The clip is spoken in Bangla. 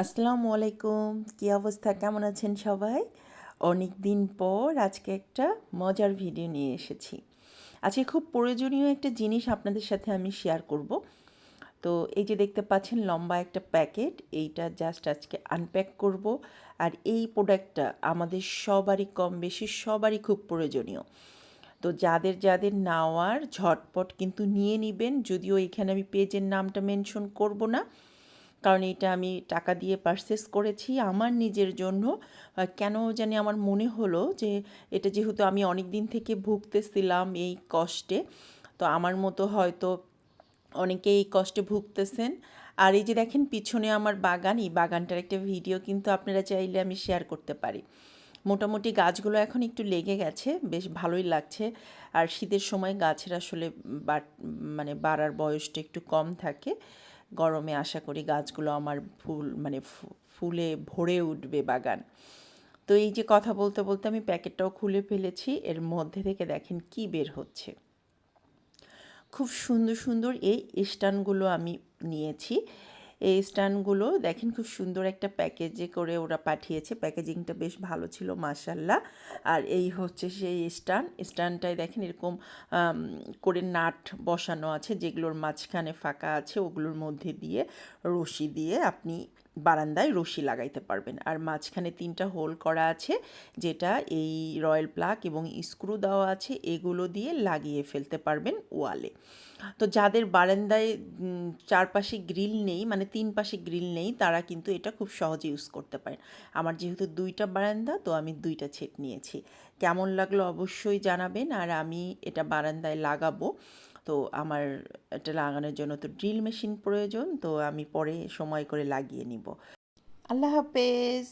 আসসালামু আলাইকুম, কী অবস্থা? কেমন আছেন সবাই? অনেক দিন পর আজকে একটা মজার ভিডিও নিয়ে এসেছি। আজকে খুব প্রয়োজনীয় একটা জিনিস আপনাদের সাথে আমি শেয়ার করব। তো এই যে দেখতে পাচ্ছেন লম্বা একটা প্যাকেট, এইটা জাস্ট আজকে আনপ্যাক করব। আর এই প্রোডাক্টটা আমাদের সবারই কম বেশি, সবারই খুব প্রয়োজনীয়। তো যাদের যাদের নেওয়ার ঝটপট কিন্তু নিয়ে নেবেন, যদিও এখানে আমি পেজের নামটা মেনশন করব না। কারণ এটা আমি টাকা দিয়ে পারচেস করেছি আমার নিজের জন্য। কেন জানি আমার মনে হলো যে এটা যেহেতু আমি অনেক দিন থেকে ভুগতেছিলাম এই কষ্টে, তো আমার মতো হয়তো অনেকে এই কষ্টে ভুগতেছেন। আর এই যে দেখেন পিছনে আমার বাগান, এই বাগানটার একটা ভিডিও কিন্তু আপনারা চাইলে আমি শেয়ার করতে পারি। মোটামুটি গাছগুলো এখন একটু লেগে গেছে, বেশ ভালোই লাগছে। আর শীতের সময় গাছের আসলে মানে বাড়ার বয়সটা একটু কম থাকে। গরমে আশা করি গাছগুলো আমার ফুল মানে ফুলে ভরে উঠবে বাগান। তো এই যে কথা বলতে বলতে আমি প্যাকেটটাও খুলে ফেলেছি, এর মধ্যে থেকে দেখেন কি বের হচ্ছে। খুব সুন্দর সুন্দর এই স্টানগুলো আমি নিয়েছি। এই স্ট্যান্ডগুলো দেখেন খুব সুন্দর একটা প্যাকেজে করে ওরা পাঠিয়েছে। প্যাকেজিংটা বেশ ভালো ছিল মাসাল্লাহ আর এই হচ্ছে সেই স্টান স্টানটায় দেখেন এরকম করে নাট বসানো আছে যেগুলোর মাঝখানে ফাঁকা আছে, ওগুলোর মধ্যে দিয়ে, রশি দিয়ে আপনি বারান্দায় রশি লাগাইতে পারবেন। আর মাঝখানে তিনটা হোল করা আছে, যেটা এই রয়্যাল প্লাক এবং স্ক্রু দেওয়া আছে, এগুলো দিয়ে লাগিয়ে ফেলতে পারবেন ওয়ালে। তো যাদের বারান্দায় চারপাশে গ্রিল নেই মানে তিন পাশে গ্রিল নেই, তারা কিন্তু এটা খুব সহজে ইউজ করতে পারেন। আমার যেহেতু দুইটা বারান্দা, তো আমি দুইটা ছেট নিয়েছি। কেমন লাগল অবশ্যই জানাবেন, আর আমি এটা বারান্দায় লাগাবো। তো আমার এটা লাগানোর জন্য তো ড্রিল মেশিন প্রয়োজন, তো আমি পরে সময় করে লাগিয়ে নিব। আল্লাহ হাফেজ।